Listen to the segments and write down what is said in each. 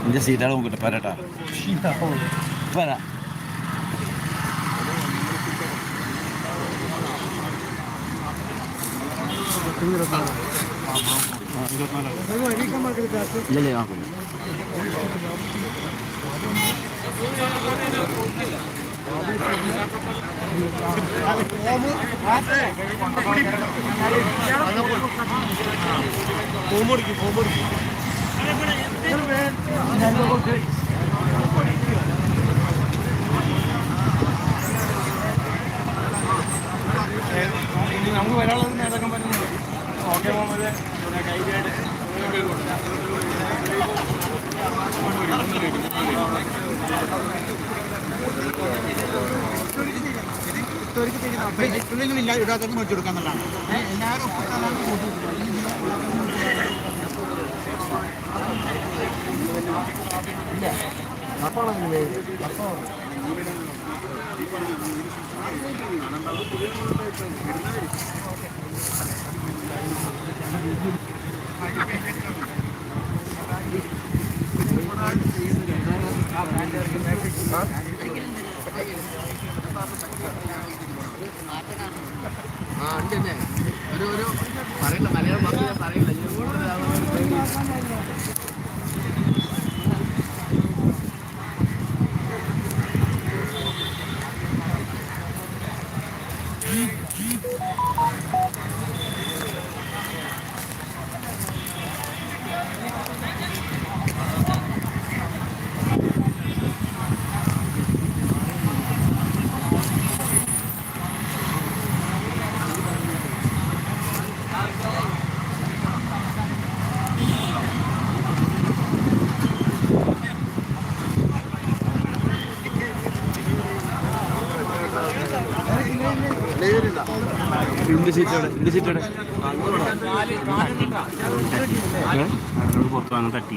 എന്റെ സീറ്റാണ് നോക്കട്ടെ പരട്ടാ പര ഇല്ലല്ലേ നോക്കില്ല നമുക്ക് വരാനുള്ളത് നേതാക്കാൻ പറ്റുന്നുണ്ട് ഓക്കെ മുഹമ്മദ് പിന്നെ കൈകാട് ഇല്ല ഇടാത്തൊക്കെ മേടിച്ചു കൊടുക്കാന്നുള്ളതാണ് എല്ലാവരും ഒപ്പിട്ടാലാണ് ആ ഉണ്ട് ഒരു ഒരു പറയില്ല മലയാളം പറയില്ല എന്റെ സീറ്റോടെ എന്റെ സീറ്റോടെ പുറത്ത് വാങ്ങാൻ തട്ടി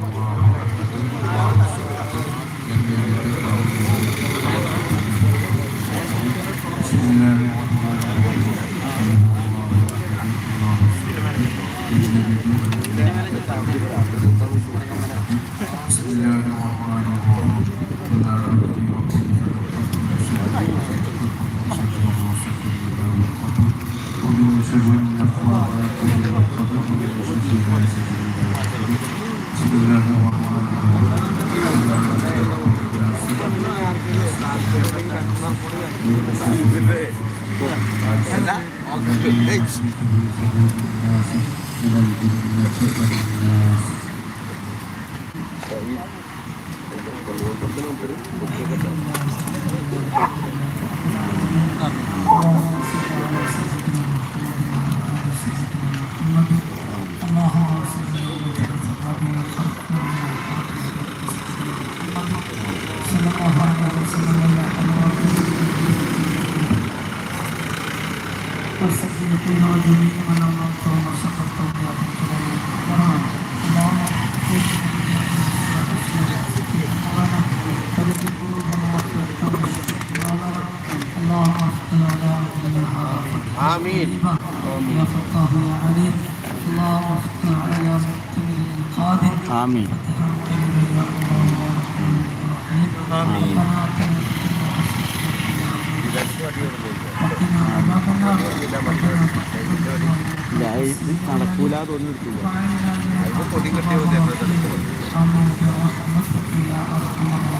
Thank you. آمين يا فتاه يا عليم اللهم افتح على مقتل القادر ആമീൻ ഇല്ല ഇത് നടക്കൂല തോന്നി എടുക്കില്ല اللهم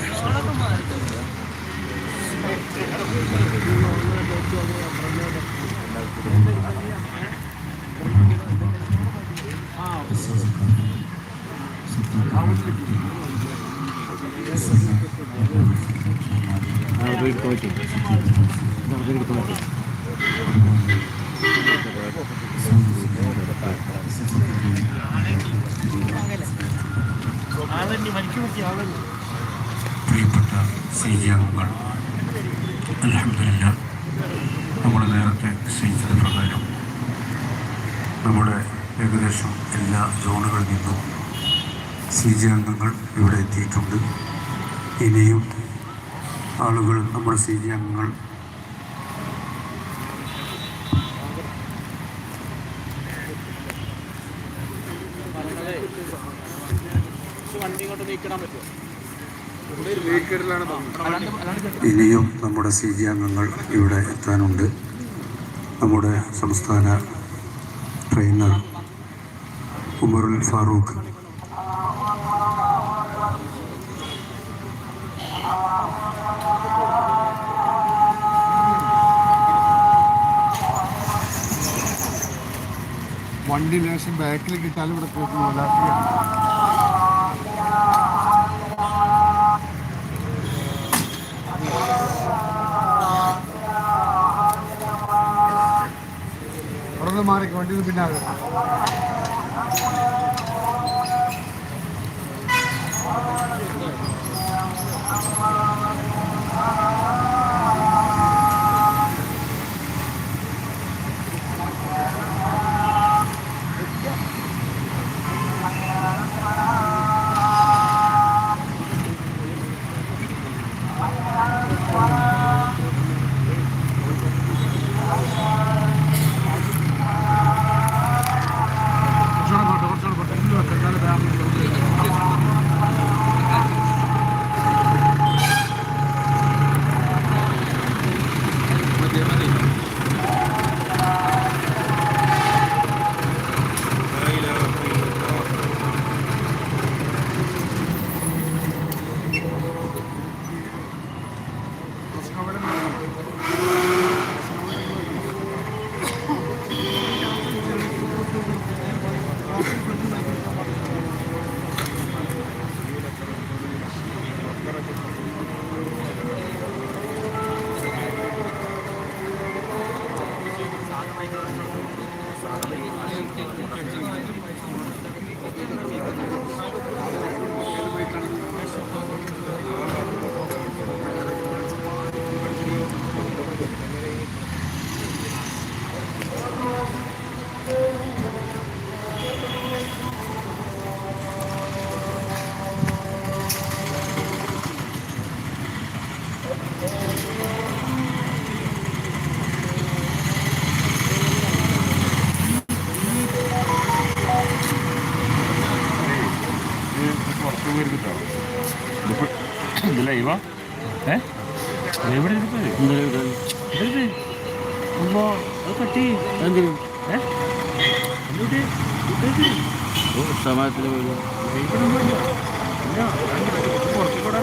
വേറെ ആക്കുന്നില്ല ആ എടുക്കാൻ പറ്റും നമുക്ക് എടുക്കാൻ പറ്റും പ്രിയപ്പെട്ട സീജിയാംഗങ്ങൾ അലഹമില്ല നമ്മൾ നേരത്തെ നിശ്ചയിച്ചത് പ്രകാരം നമ്മുടെ ഏകദേശം എല്ലാ സോണുകളിൽ നിന്നും സി അംഗങ്ങൾ ഇവിടെ എത്തിയിട്ടുണ്ട്. ഇനിയും ആളുകൾ നമ്മുടെ സി അംഗങ്ങൾ ഇനിയും നമ്മുടെ സി ജി അംഗങ്ങൾ ഇവിടെ എത്താനുണ്ട്. നമ്മുടെ സംസ്ഥാന ട്രെയിനർ ഉമറുൽ ഫാറൂഖ്. വണ്ടി ലേശം ബാക്കിൽ കിട്ടാലും ഇവിടെ പോകുന്നു നിന്ന് മാറി വണ്ടി പിന്നാലെ ഇത്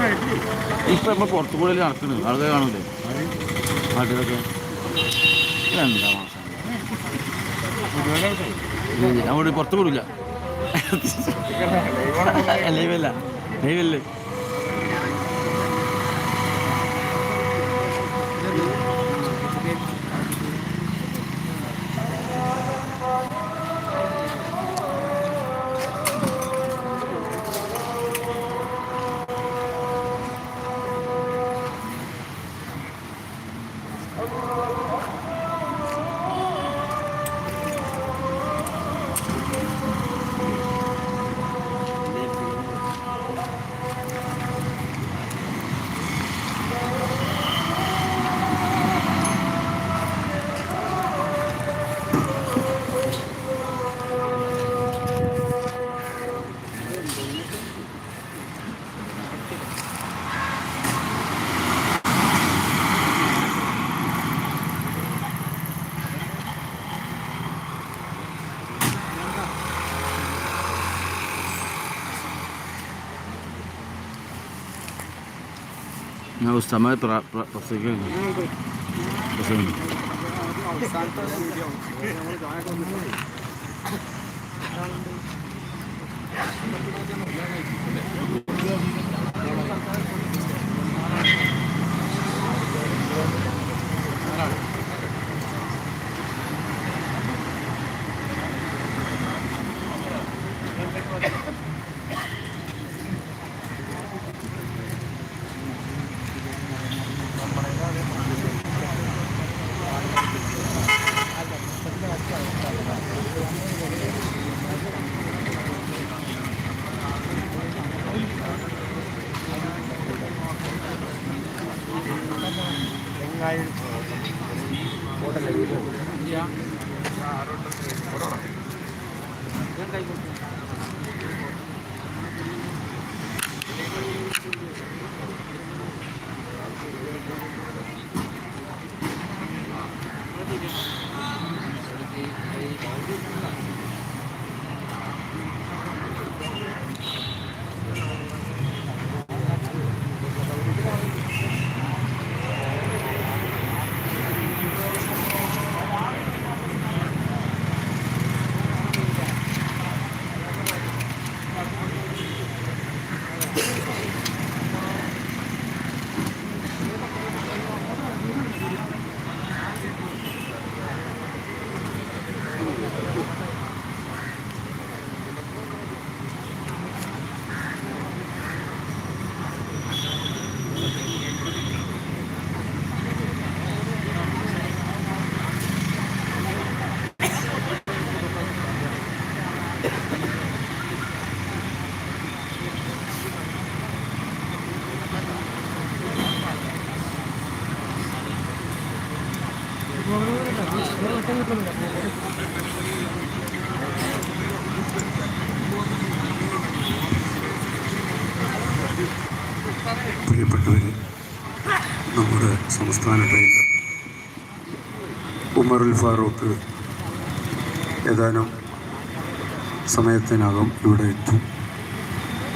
ആയിട്ട് ഇപ്പൊ പുറത്തു കൂടെ നടക്കുന്നത് അതൊക്കെ കാണില്ലേ നാട്ടിലൊക്കെ. എന്താ മാസം. അവിടെ പുറത്തു കൂടില്ല ലൈവല്ല ലൈവല്ലേ ഞാൻ ഉസ്താമ പ്രസംഗിക്കുന്നു പ്രസംഗം പ്രിയപ്പെട്ടവരെ നമ്മുടെ സംസ്ഥാന ട്രെയിനർ ഉമറുൽ ഫാറൂഖ് ഏതാനും സമയത്തിനകം ഇവിടെ എത്തും.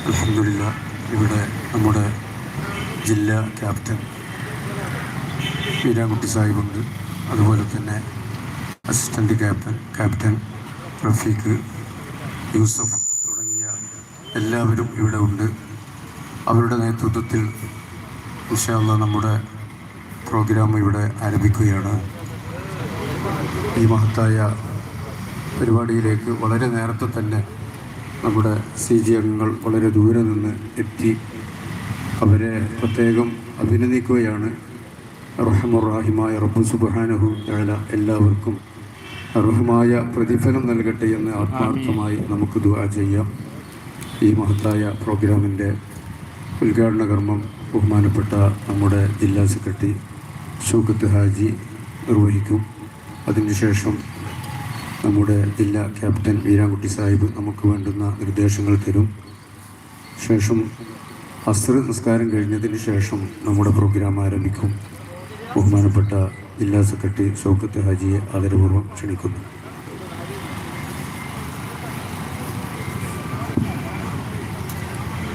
അലഹമില്ല ഇവിടെ നമ്മുടെ ജില്ലാ ക്യാപ്റ്റൻ വീരാൻകുട്ടി സാഹിബുണ്ട്. അതുപോലെ തന്നെ assistant captain captain Rafeeq Yusuf തുടങ്ങിയ എല്ലാവരും ഇവിടെ ഉണ്ട്. അവരുടെ നേതൃത്വത്തിൽ ഇൻഷാല്ല നമ്മുടെ പ്രോഗ്രാം ഇവിടെ ആരംഭിക്കുകയാണ്. ഈ മഹത്തായ പരിപാടിയിലേക്ക് വളരെ നേരത്തെ തന്നെ നമ്മുടെ സി ജി അംഗങ്ങൾ വളരെ ദൂരെ നിന്ന് എത്തി. അവരെ പ്രത്യേകം അഭിനന്ദിക്കുകയാണ്. റഹമുറാഹിമായ റബ്ബു സുബാനഹു തആല എല്ലാവർക്കും അർഹമായ പ്രതിഫലം നൽകട്ടെ എന്ന് ആത്മാർത്ഥമായി നമുക്ക് ദുആ ചെയ്യാം. ഈ മഹത്തായ പ്രോഗ്രാമിന്റെ ഉദ്ഘാടന കർമ്മം ബഹുമാനപ്പെട്ട നമ്മുടെ ജില്ലാ സെക്രട്ടറി ഷൗക്കത്ത് ഹാജി നിർവഹിക്കും. അതിനുശേഷം നമ്മുടെ ജില്ലാ ക്യാപ്റ്റൻ വീരാൻകുട്ടി സാഹിബ് നമുക്ക് വേണ്ടുന്ന നിർദ്ദേശങ്ങൾ തരും. ശേഷം അസ്ത്ര നിസ്കാരം കഴിഞ്ഞതിന് ശേഷം നമ്മുടെ പ്രോഗ്രാം ആരംഭിക്കും. ബഹുമാനപ്പെട്ട ജില്ലാ സെക്രട്ടറി ഷൗക്കത്ത് ഹാജിയെ ആദരപൂർവം ക്ഷണിക്കുന്നു.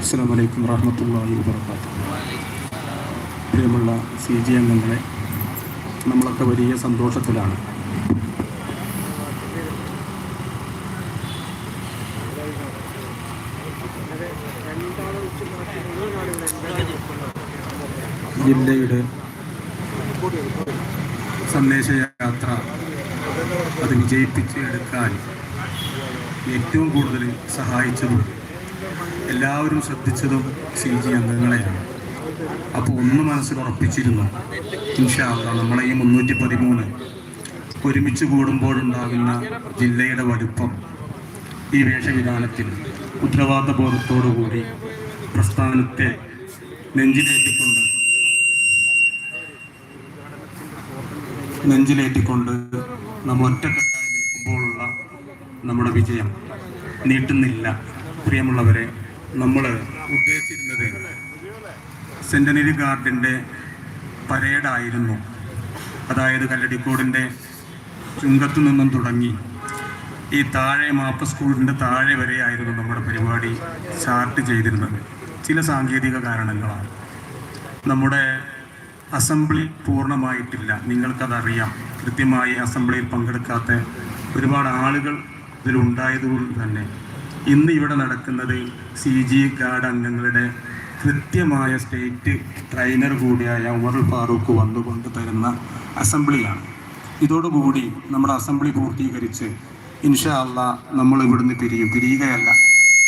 അസ്സാം വലൈക്കും വാഹമത്തല്ലാഹി വാബർക്കാത്തു പ്രിയമുള്ള സി ജി അംഗങ്ങളെ നമ്മളൊക്കെ വലിയ സന്തോഷത്തിലാണ്. ജില്ലയുടെ സന്ദേശയാത്ര അത് വിജയിപ്പിച്ച് എടുക്കാൻ ഏറ്റവും കൂടുതൽ സഹായിച്ചതും എല്ലാവരും ശ്രദ്ധിച്ചതും സി ജി അംഗങ്ങളെയാണ്. അപ്പോൾ ഒന്ന് മനസ്സിൽ ഉറപ്പിച്ചിരുന്നു ഇൻഷാല്ല നമ്മളെ ഈ മുന്നൂറ്റി പതിമൂന്ന് ഒരുമിച്ച് കൂടുമ്പോഴുണ്ടാകുന്ന ജില്ലയുടെ വലുപ്പം ഈ വേഷവിധാനത്തിൽ ഉത്തരവാദിത്ത ബോധത്തോടുകൂടി പ്രസ്ഥാനത്തെ നെഞ്ചിലേറ്റിക്കൊണ്ട് നെഞ്ചിലേറ്റിക്കൊണ്ട് നമ്മൾ ഒറ്റക്കെട്ടായി നിൽക്കുമ്പോഴുള്ള നമ്മുടെ വിജയം നീട്ടുന്നില്ല. പ്രിയമുള്ളവരെ നമ്മൾ ഉദ്ദേശിച്ചിരുന്നത് സെന്റനറി ഗാർഡിന്റെ പരേഡായിരുന്നു. അതായത് കല്ലടിക്കോടിന്റെ ചുങ്കത്തു നിന്നും തുടങ്ങി ഈ താഴെ മാപ്പ സ്കൂളിന്റെ താഴെ വരെയായിരുന്നു നമ്മുടെ പരിപാടി സ്റ്റാർട്ട് ചെയ്തിരുന്നത്. ചില സാങ്കേതിക കാരണങ്ങളാണ് നമ്മുടെ അസംബ്ലി പൂർണമായിട്ടില്ല. നിങ്ങൾക്കതറിയാം. കൃത്യമായി അസംബ്ലിയിൽ പങ്കെടുക്കാത്ത ഒരുപാട് ആളുകൾ ഇതിലുണ്ടായതുകൊണ്ട് തന്നെ. ഇന്ന് ഇവിടെ നടക്കുന്നത് സി ജി ഗാർഡ് അംഗങ്ങളുടെ കൃത്യമായ സ്റ്റേറ്റ് ട്രെയിനർ കൂടിയായ ഉമർ ഫാറൂഖ് വന്നുകൊണ്ട് തരുന്ന അസംബ്ലിയാണ്. ഇതോടുകൂടി നമ്മുടെ അസംബ്ലി പൂർത്തീകരിച്ച് ഇൻഷാ അല്ല നമ്മൾ ഇവിടുന്ന് പിരിയും പിരിയുകയല്ല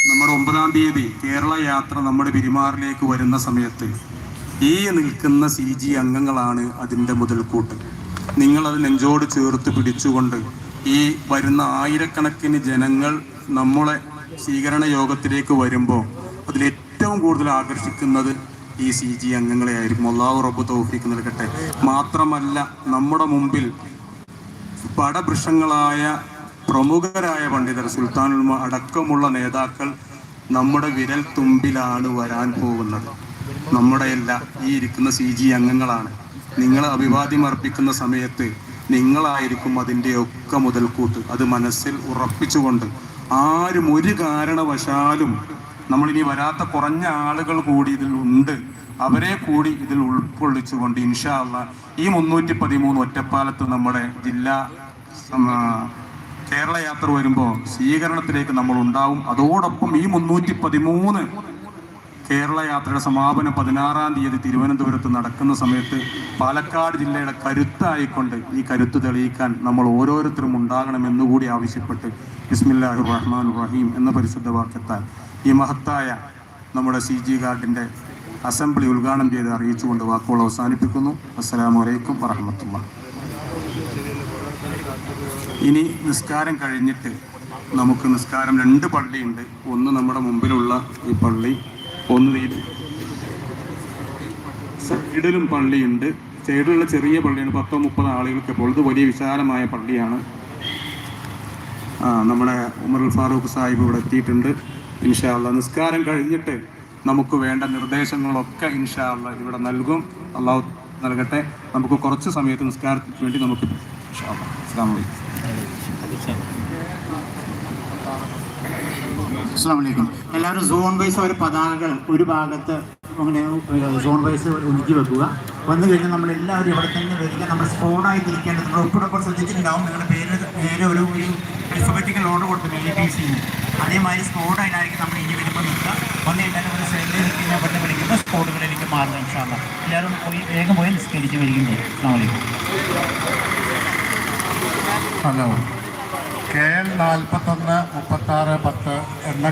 നമ്മുടെ ഒമ്പതാം തീയതി കേരള യാത്ര നമ്മുടെ പെരുമാറിലേക്ക് വരുന്ന സമയത്ത് ഈ നിൽക്കുന്ന സി ജി അംഗങ്ങളാണ് അതിന്റെ മുതൽക്കൂട്ട്. നിങ്ങളത് നെഞ്ചോട് ചേർത്ത് പിടിച്ചുകൊണ്ട് ഈ വരുന്ന ആയിരക്കണക്കിന് ജനങ്ങൾ നമ്മളെ സ്വീകരണ യോഗത്തിലേക്ക് വരുമ്പോൾ അതിൽ ഏറ്റവും കൂടുതൽ ആകർഷിക്കുന്നത് ഈ സി ജി അംഗങ്ങളെ ആയിരിക്കും. അള്ളാഹു റബ്ബ് തൗഫീക്ക് നൽകട്ടെ. മാത്രമല്ല നമ്മുടെ മുമ്പിൽ പടവൃക്ഷങ്ങളായ പ്രമുഖരായ പണ്ഡിതർ സുൽത്താനുൽമ അടക്കമുള്ള നേതാക്കൾ നമ്മുടെ വിരൽ തുമ്പിലാണ് വരാൻ പോകുന്നത്. നമ്മുടെ എല്ലാ ഈ ഇരിക്കുന്ന സി ജി അംഗങ്ങളാണ്. നിങ്ങൾ അഭിവാദ്യം അർപ്പിക്കുന്ന സമയത്ത് നിങ്ങളായിരിക്കും അതിന്റെ ഒക്കെ മുതൽക്കൂട്ട്. അത് മനസ്സിൽ ഉറപ്പിച്ചുകൊണ്ട് ആരും ഒരു കാരണവശാലും നമ്മളിനി വരാത്ത കുറഞ്ഞ ആളുകൾ കൂടി ഇതിൽ ഉണ്ട്. അവരെ കൂടി ഇതിൽ ഉൾക്കൊള്ളിച്ചുകൊണ്ട് ഇൻഷാ അള്ളാ ഈ മുന്നൂറ്റി പതിമൂന്ന് ഒറ്റപ്പാലത്ത് നമ്മുടെ ജില്ലാ കേരള യാത്ര വരുമ്പോൾ സ്വീകരണത്തിലേക്ക് നമ്മൾ ഉണ്ടാവും. അതോടൊപ്പം ഈ മുന്നൂറ്റി പതിമൂന്ന് കേരള യാത്രയുടെ സമാപനം പതിനാറാം തീയതി തിരുവനന്തപുരത്ത് നടക്കുന്ന സമയത്ത് പാലക്കാട് ജില്ലയുടെ കരുത്തായിക്കൊണ്ട് ഈ കരുത്ത് തെളിയിക്കാൻ നമ്മൾ ഓരോരുത്തരും ഉണ്ടാകണമെന്നുകൂടി ആവശ്യപ്പെട്ട് ബിസ്മില്ലാഹു റഹ്മാൻ റഹീം എന്ന പരിശുദ്ധ വാക്യത്താൽ ഈ മഹത്തായ നമ്മുടെ സി ജി ഗാർഡിന്റെ അസംബ്ലി ഉദ്ഘാടനം ചെയ്ത് അറിയിച്ചുകൊണ്ട് വാക്കുകൾ അവസാനിപ്പിക്കുന്നു. അസ്സലാമു അലൈക്കും വറഹമത്തുള്ള ഇനി നിസ്കാരം കഴിഞ്ഞിട്ട് നമുക്ക് നിസ്കാരം രണ്ട് പള്ളിയുണ്ട്. ഒന്ന് നമ്മുടെ മുമ്പിലുള്ള ഈ പള്ളി ഒന്ന് സൈഡിലും പള്ളിയുണ്ട്. സൈഡിലുള്ള ചെറിയ പള്ളിയാണ്. പത്തോ മുപ്പതോ ആളുകൾക്ക് ഇപ്പോൾ ഇത് വലിയ വിശാലമായ പള്ളിയാണ്. നമ്മുടെ ഉമർ ഫാറൂഖ് സാഹിബ് ഇവിടെ എത്തിയിട്ടുണ്ട്. ഇൻഷാല്ല നിസ്കാരം കഴിഞ്ഞിട്ട് നമുക്ക് വേണ്ട നിർദ്ദേശങ്ങളൊക്കെ ഇൻഷാല്ല ഇവിടെ നൽകും. അള്ളാഹു നൽകട്ടെ. നമുക്ക് കുറച്ച് സമയത്ത് നിസ്കാരത്തിന് വേണ്ടി നമുക്ക് അസ്സാം എല്ലാവരും സോൺ വൈസ് ഒരു പതാകകൾ ഒരു ഭാഗത്ത് അങ്ങനെ സോൺ വൈസ് ഒതുക്കി വെക്കുക. വന്നു കഴിഞ്ഞാൽ നമ്മൾ എല്ലാവരും ഇവിടെ തന്നെ വരിക. നമ്മൾ സ്പോണായി തിരിക്കേണ്ടത് നമ്മൾ ഒപ്പിടൊപ്പം ശ്രദ്ധിച്ചിട്ടുണ്ടാവും. നിങ്ങളുടെ പേര് പേര് ഒരു ഒരു അൽഫബറ്റിക്കൽ ഓർഡർ കൊടുത്തു എ ടി സി അതേമാതിരി സ്പോട്ടായിട്ടായിരിക്കും നമ്മൾ ഇനി വരുമ്പോൾ നിൽക്കുക. ഒന്ന് കഴിഞ്ഞാൽ ഒരു സെല്ലിൽ നിൽക്കുന്ന ഇവിടെ വിളിക്കുന്ന സ്കോഡുകളിലേക്ക് മാറുന്ന ഇൻഷാല്ല എല്ലാവരും പോയി വേഗം പോയി നിസ്കരിച്ച് വരികയും ചെയ്യും. ഹലോ. കെ എൽ നാൽപ്പത്തൊന്ന് മുപ്പത്താറ് പത്ത് എന്ന